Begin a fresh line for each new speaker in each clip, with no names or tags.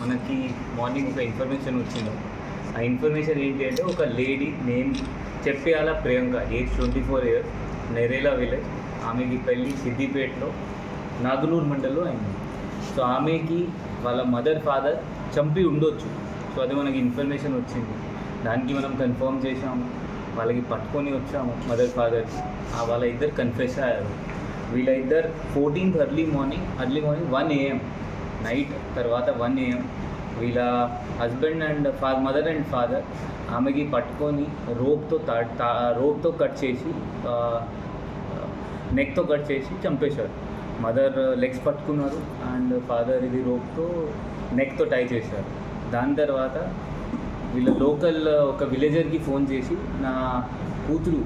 మనకి మార్నింగ్ ఒక ఇన్ఫర్మేషన్ వచ్చింది. ఆ ఇన్ఫర్మేషన్ ఏంటి అంటే ఒక lady name చెప్పేయాల Priyanka age twenty four years Nerela village. ఆమెకి పెళ్ళి సిద్దిపేటలో నాగులూరు మండల్లో అయింది. సో ఆమెకి వాళ్ళ మదర్ ఫాదర్ చంపి ఉండొచ్చు. సో అది మనకి ఇన్ఫర్మేషన్ వచ్చింది. దానికి మనం కన్ఫర్మ్ చేసాము వాళ్ళకి పట్టుకొని వచ్చాము మదర్ ఫాదర్. వాళ్ళ ఇద్దరు కన్ఫెస్ అయ్యారు. వీళ్ళ ఇద్దరు fourteenth early morning early morning one AM night తర్వాత వన్ ఏఎం వీళ్ళ హస్బెండ్ అండ్ ఫా మదర్ అండ్ ఫాదర్ ఆమెకి పట్టుకొని రోప్తో తా రోప్తో కట్ చేసి నెక్తో కట్ చేసి చంపేశారు. మదర్ లెగ్స్ పట్టుకున్నారు అండ్ ఫాదర్ ఇది రోప్తో నెక్తో టై చేశారు. దాని తర్వాత వీళ్ళ లోకల్ ఒక విలేజర్కి ఫోన్ చేసి నా కూతురు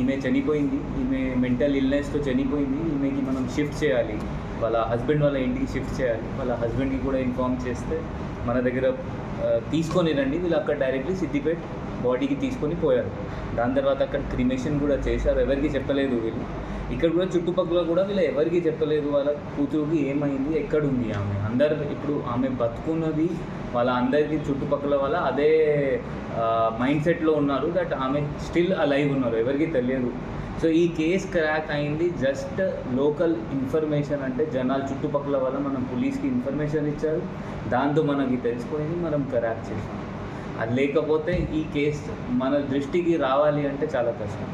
ఈమె చనిపోయింది. ఈమె మెంటల్ ఇల్నెస్తో చనిపోయింది. ఈమెకి మనం షిఫ్ట్ చేయాలి. వాళ్ళ హస్బెండ్ వాళ్ళ ఇంటికి షిఫ్ట్ చేయాలి. వాళ్ళ హస్బెండ్కి కూడా ఇన్ఫామ్ చేస్తే మన దగ్గర తీసుకొని రండి. వీళ్ళు అక్కడ డైరెక్ట్లీ సిద్దిపేట బాడీకి తీసుకొని పోయారు. దాని తర్వాత అక్కడ క్రిమేషన్ కూడా చేశారు. ఎవరికి చెప్పలేదు వీళ్ళు. ఇక్కడ కూడా చుట్టుపక్కల కూడా వీళ్ళు ఎవరికి చెప్పలేదు. వాళ్ళ కూతురుకి ఏమైంది? ఎక్కడుంది ఆమె? అందరు ఇప్పుడు ఆమె బతుకున్నది వాళ్ళ అందరికీ చుట్టుపక్కల వాళ్ళ అదే మైండ్ సెట్లో ఉన్నారు. దట్ ఆమె స్టిల్ అలైవ్ ఉన్నారు. ఎవరికి తెలియదు. సో ఈ కేస్ క్రాక్ అయింది. జస్ట్ లోకల్ ఇన్ఫర్మేషన్ అంటే జనాలు చుట్టుపక్కల వల్ల మనం పోలీస్కి ఇన్ఫర్మేషన్ ఇచ్చారు. దాంతో మనకి తెలిసిపోయింది. మనం క్రాక్ చేసాం అది లేకపోతే ఈ కేసు మన దృష్టికి రావాలి అంటే చాలా కష్టం.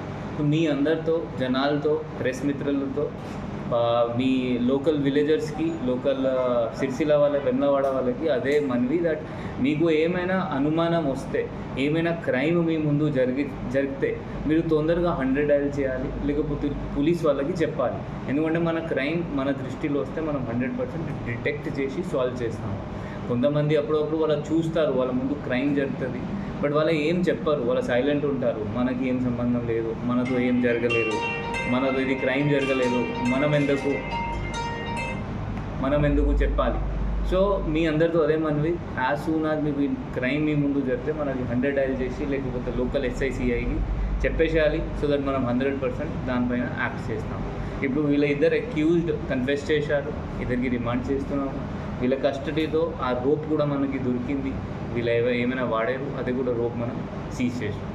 మీ అందరితో జనాలతో ప్రెస్ మిత్రులతో మీ లోకల్ విలేజర్స్కి లోకల్ సిరిసిల వాళ్ళ వెన్నవాడ వాళ్ళకి అదే మనవి దట్ మీకు ఏమైనా అనుమానం వస్తే ఏమైనా క్రైమ్ మీ ముందు జరిగి జరిగితే మీరు తొందరగా హండ్రెడ్ డైల్ చేయాలి లేకపోతే పోలీస్ వాళ్ళకి చెప్పాలి. ఎందుకంటే మన క్రైమ్ మన దృష్టిలో వస్తే మనం హండ్రెడ్ పర్సెంట్ డిటెక్ట్ చేసి సాల్వ్ చేస్తాము. కొంతమంది అప్పుడప్పుడు వాళ్ళు చూస్తారు వాళ్ళ ముందు క్రైమ్ జరుగుతుంది. బట్ వాళ్ళు ఏం చెప్పరు వాళ్ళు సైలెంట్ ఉంటారు. మనకి ఏం సంబంధం లేదు మనతో ఏం జరగలేదు మనతో ఇది క్రైమ్ జరగలేదు మనం ఎందుకు మనం ఎందుకు చెప్పాలి. సో మీ అందరితో అదే మనవి. యాజ్ సూన్ యాజ్ మీకు క్రైమ్ మీ ముందు జరిగితే మనకి హండ్రెడ్ డైల్ చేసి లేకపోతే లోకల్ ఎస్ఐసిఐకి చెప్పేసేయాలి సో దట్ మనం హండ్రెడ్ పర్సెంట్ దానిపైన యాక్ట్ చేస్తాం ఇప్పుడు వీళ్ళ ఇద్దరు అక్యూజ్డ్ కన్ఫెస్ చేశారు. ఇద్దరికి రిమాండ్ చేస్తున్నాము. వీళ్ళ కస్టడీతో ఆ రోప్ కూడా మనకి దొరికింది. వీళ్ళు ఏమైనా వాడారు అది కూడా రోప్ మనం సీజ్ చేసాం